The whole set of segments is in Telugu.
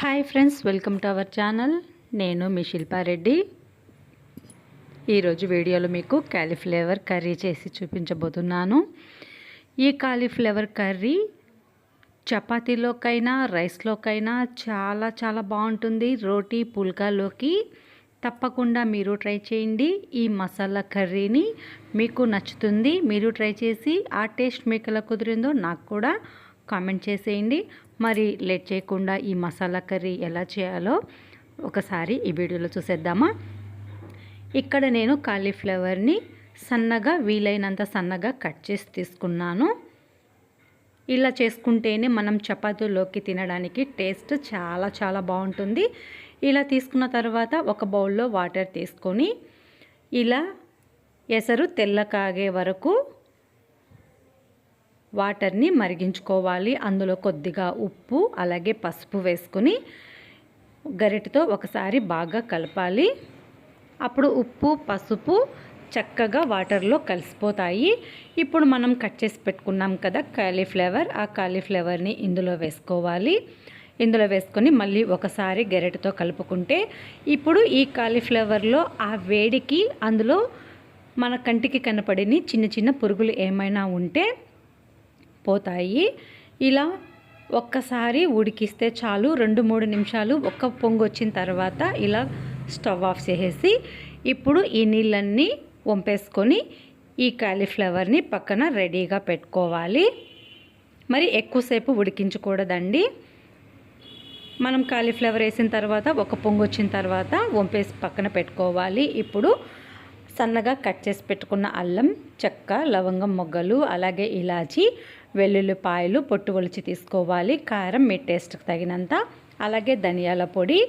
Hi friends welcome to our channel నేను మీ శిల్పారెడ్డి ఈరోజు వీడియోలో మీకు క్యాలీఫ్లేవర్ కర్రీ చేసి చూపించబోతున్నాను. ఈ కాలీఫ్లేవర్ కర్రీ చపాతీలోకైనా రైస్లోకైనా చాలా చాలా బాగుంటుంది. రోటీ పుల్కాలోకి తప్పకుండా మీరు ట్రై చేయండి. ఈ మసాలా కర్రీని మీకు నచ్చుతుంది. మీరు ట్రై చేసి ఆ టేస్ట్ మీకు ఎలా కుదిరిందో నాకు కూడా కామెంట్ చేసేయండి. మరి లేట్ చేయకుండా ఈ మసాలా కర్రీ ఎలా చేయాలో ఒకసారి ఈ వీడియోలో చూసేద్దామా? ఇక్కడ నేను కాలీఫ్లవర్ని సన్నగా వీలైనంత సన్నగా కట్ చేసి తీసుకున్నాను. ఇలా చేసుకుంటేనే మనం చపాతీలోకి తినడానికి టేస్ట్ చాలా చాలా బాగుంటుంది. ఇలా తీసుకున్న తర్వాత ఒక బౌల్లో వాటర్ తీసుకొని ఇలా ఎసరు తెల్ల కాగే వరకు వాటర్ని మరిగించుకోవాలి. అందులో కొద్దిగా ఉప్పు అలాగే పసుపు వేసుకొని గరిటతో ఒకసారి బాగా కలపాలి. అప్పుడు ఉప్పు పసుపు చక్కగా వాటర్లో కలిసిపోతాయి. ఇప్పుడు మనం కట్ చేసి పెట్టుకున్నాం కదా కాలీఫ్లవర్ ఆ కాలీఫ్లవర్ని ఇందులో వేసుకోవాలి. ఇందులో వేసుకొని మళ్ళీ ఒకసారి గెరెటతో కలుపుకుంటే ఇప్పుడు ఈ కాలీఫ్లవర్లో ఆ వేడికి అందులో మన కంటికి కనపడిని చిన్న చిన్న పురుగులు ఏమైనా ఉంటే పోతాయి. ఇలా ఒక్కసారి ఉడికిస్తే చాలు. రెండు మూడు నిమిషాలు ఒక్క పొంగు వచ్చిన తర్వాత ఇలా స్టవ్ ఆఫ్ చేసేసి ఇప్పుడు ఈ నీళ్ళన్నీ వంపేసుకొని ఈ కాలీఫ్లవర్ని పక్కన రెడీగా పెట్టుకోవాలి. మరి ఎక్కువసేపు ఉడికించకూడదండి. మనం కాలీఫ్లవర్ వేసిన తర్వాత ఒక పొంగు వచ్చిన తర్వాత వంపేసి పక్కన పెట్టుకోవాలి. ఇప్పుడు సన్నగా కట్ చేసి పెట్టుకున్న అల్లం చెక్క లవంగం మొగ్గలు అలాగే ఇలాచి వెల్లుల్లిపాయలు పొట్టు ఒలిచి తీసుకోవాలి కారం మీ టేస్ట్కి తగినంత. అలాగే ధనియాల పొడి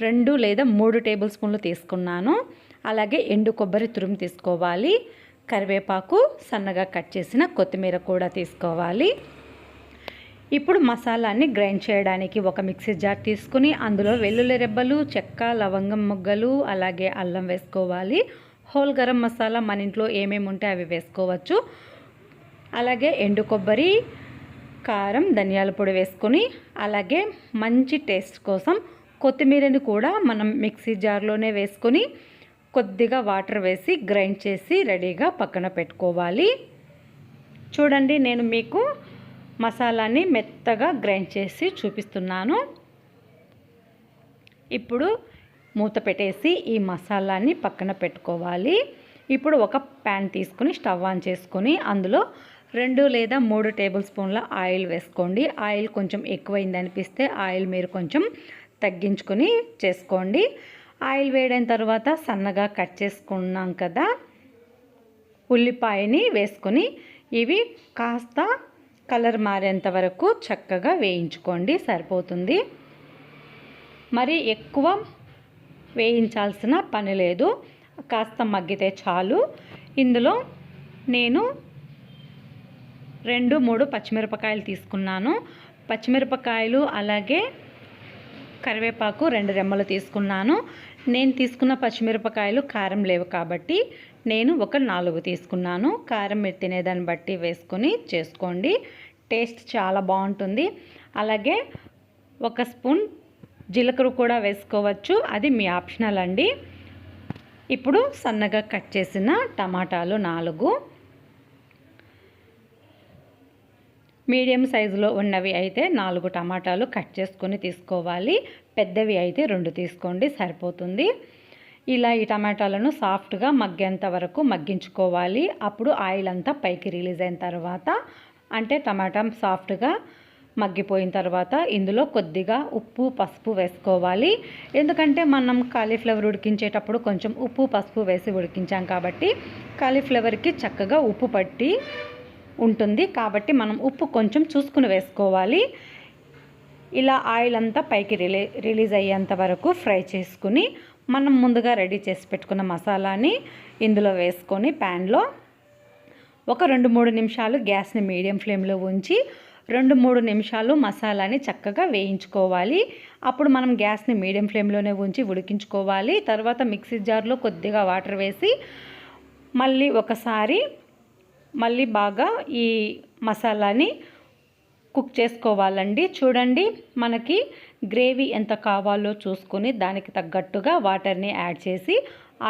రెండు లేదా మూడు టేబుల్ స్పూన్లు తీసుకున్నాను. అలాగే ఎండు కొబ్బరి తురుము తీసుకోవాలి. కరివేపాకు సన్నగా కట్ చేసిన కొత్తిమీర కూడా తీసుకోవాలి. ఇప్పుడు మసాలాని గ్రైండ్ చేయడానికి ఒక మిక్సీ జార్ తీసుకుని అందులో వెల్లుల్లి రెబ్బలు చెక్క లవంగం ముగ్గలు అలాగే అల్లం వేసుకోవాలి. హోల్ గరం మసాలా మన ఇంట్లో ఏమేమి ఉంటే అవి వేసుకోవచ్చు. అలాగే ఎండు కొబ్బరి కారం ధనియాల పొడి వేసుకొని అలాగే మంచి టేస్ట్ కోసం కొత్తిమీరని కూడా మనం మిక్సీ జార్లోనే వేసుకొని కొద్దిగా వాటర్ వేసి గ్రైండ్ చేసి రెడీగా పక్కన పెట్టుకోవాలి. చూడండి నేను మీకు మసాలాని మెత్తగా గ్రైండ్ చేసి చూపిస్తున్నాను. ఇప్పుడు మూత పెట్టేసి ఈ మసాలాని పక్కన పెట్టుకోవాలి. ఇప్పుడు ఒక ప్యాన్ తీసుకుని స్టవ్ ఆన్ చేసుకొని అందులో రెండు లేదా మూడు టేబుల్ స్పూన్ల ఆయిల్ వేసుకోండి. ఆయిల్ కొంచెం ఎక్కువైంది అనిపిస్తే ఆయిల్ మీరు కొంచెం తగ్గించుకొని చేసుకోండి. ఆయిల్ వేడైన తర్వాత సన్నగా కట్ చేసుకున్నాం కదా ఉల్లిపాయని వేసుకొని ఇవి కాస్త కలర్ మారేంత వరకు చక్కగా వేయించుకోండి సరిపోతుంది. మరి ఎక్కువ వేయించాల్సిన పని లేదు. కాస్త మగ్గితే చాలు. ఇందులో నేను రెండు మూడు పచ్చిమిరపకాయలు తీసుకున్నాను. పచ్చిమిరపకాయలు అలాగే కరివేపాకు రెండు రెమ్మలు తీసుకున్నాను. నేను తీసుకున్న పచ్చిమిరపకాయలు కారం లేవు కాబట్టి నేను ఒక నాలుగు తీసుకున్నాను. కారం మీరు తినేదాన్ని బట్టి వేసుకొని చేసుకోండి. టేస్ట్ చాలా బాగుంటుంది. అలాగే ఒక స్పూన్ జీలకర్ర కూడా వేసుకోవచ్చు. అది మీ ఆప్షనల్ అండి. ఇప్పుడు సన్నగా కట్ చేసిన టమాటాలు నాలుగు. మీడియం సైజులో ఉన్నవి అయితే నాలుగు టమాటాలు కట్ చేసుకొని తీసుకోవాలి. పెద్దవి అయితే రెండు తీసుకోండి సరిపోతుంది. ఇలా ఈ టమాటాలను సాఫ్ట్గా మగ్గేంత వరకు మగ్గించుకోవాలి. అప్పుడు ఆయిల్ అంతా పైకి రిలీజ్ అయిన తర్వాత అంటే టమాటా సాఫ్ట్గా మగ్గిపోయిన తర్వాత ఇందులో కొద్దిగా ఉప్పు పసుపు వేసుకోవాలి. ఎందుకంటే మనం కాలీఫ్లవర్ ఉడికించేటప్పుడు కొంచెం ఉప్పు పసుపు వేసి ఉడికించాం కాబట్టి కాలీఫ్లవర్కి చక్కగా ఉప్పు పట్టి ఉంటుంది. కాబట్టి మనం ఉప్పు కొంచెం చూసుకుని వేసుకోవాలి. ఇలా ఆయిల్ అంతా పైకి రిలీ రిలీజ్ అయ్యేంత వరకు ఫ్రై చేసుకుని మనం ముందుగా రెడీ చేసి పెట్టుకున్న మసాలాని ఇందులో వేసుకొని ప్యాన్లో ఒక రెండు మూడు నిమిషాలు గ్యాస్ని మీడియం ఫ్లేమ్లో ఉంచి రెండు మూడు నిమిషాలు మసాలాని చక్కగా వేయించుకోవాలి. అప్పుడు మనం గ్యాస్ని మీడియం ఫ్లేమ్లోనే ఉంచి ఉడికించుకోవాలి. తర్వాత మిక్సీ జార్లో కొద్దిగా వాటర్ వేసి మళ్ళీ ఒకసారి మళ్ళీ బాగా ఈ మసాలాని కుక్ చేసుకోవాలండి. చూడండి మనకి గ్రేవీ ఎంత కావాలో చూసుకొని దానికి తగ్గట్టుగా వాటర్ని యాడ్ చేసి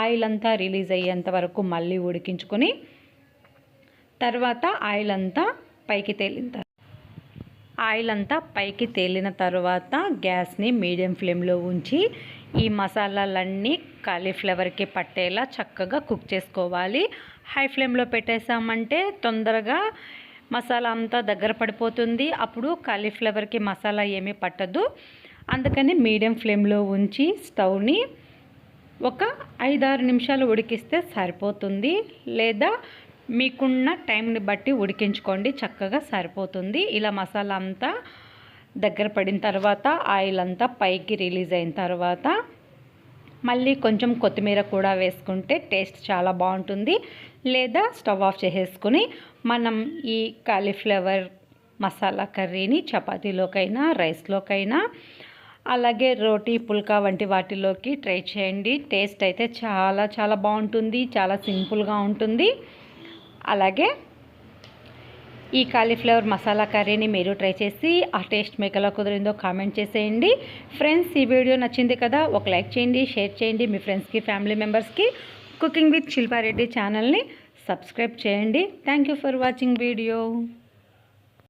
ఆయిల్ అంతా రిలీజ్ అయ్యేంత వరకు మళ్ళీ ఉడికించుకొని తర్వాత ఆయిల్ అంతా పైకి తేలిన తర్వాత ఆయిల్ అంతా పైకి తేలిన తర్వాత గ్యాస్ని మీడియం ఫ్లేమ్లో ఉంచి ఈ మసాలాలన్నీ కాలీఫ్లవర్కి పట్టేలా చక్కగా కుక్ చేసుకోవాలి. హై ఫ్లేమ్లో పెట్టేసామంటే తొందరగా మసాలా అంతా దగ్గర పడిపోతుంది. అప్పుడు కాలీఫ్లవర్కి మసాలా ఏమీ పట్టదు. అందుకని మీడియం ఫ్లేమ్లో ఉంచి స్టవ్ని ఒక ఐదారు నిమిషాలు ఉడికిస్తే సరిపోతుంది. లేదా మీకున్న టైంని బట్టి ఉడికించుకోండి. చక్కగా సరిపోతుంది. ఇలా మసాలా అంతా దగ్గర పడిన తర్వాత ఆయిల్ అంతా పైకి రిలీజ్ అయిన తర్వాత మళ్ళీ కొంచెం కొత్తిమీర కూడా వేసుకుంటే టేస్ట్ చాలా బాగుంటుంది. లేదా స్టవ్ ఆఫ్ చేసేసుకుని మనం ఈ కాలీఫ్లవర్ మసాలా కర్రీని చపాతీలోకైనా రైస్లోకైనా అలాగే రోటీ పుల్కా వంటి వాటిలోకి ట్రై చేయండి. టేస్ట్ అయితే చాలా చాలా బాగుంటుంది. చాలా సింపుల్గా ఉంటుంది. అలాగే ఈ కాలీఫ్లవర్ మసాలా కర్రీని మీరు ట్రై చేసి ఆ టేస్ట్ మీకు ఎలా కుదిరిందో కామెంట్ చేసేయండి. ఫ్రెండ్స్ ఈ వీడియో నచ్చింది కదా ఒక లైక్ చేయండి షేర్ చేయండి మీ ఫ్రెండ్స్కి ఫ్యామిలీ మెంబర్స్కి కుకింగ్ విత్ శిల్పారెడ్డి ఛానల్ని సబ్స్క్రైబ్ చేయండి. Thank you for watching video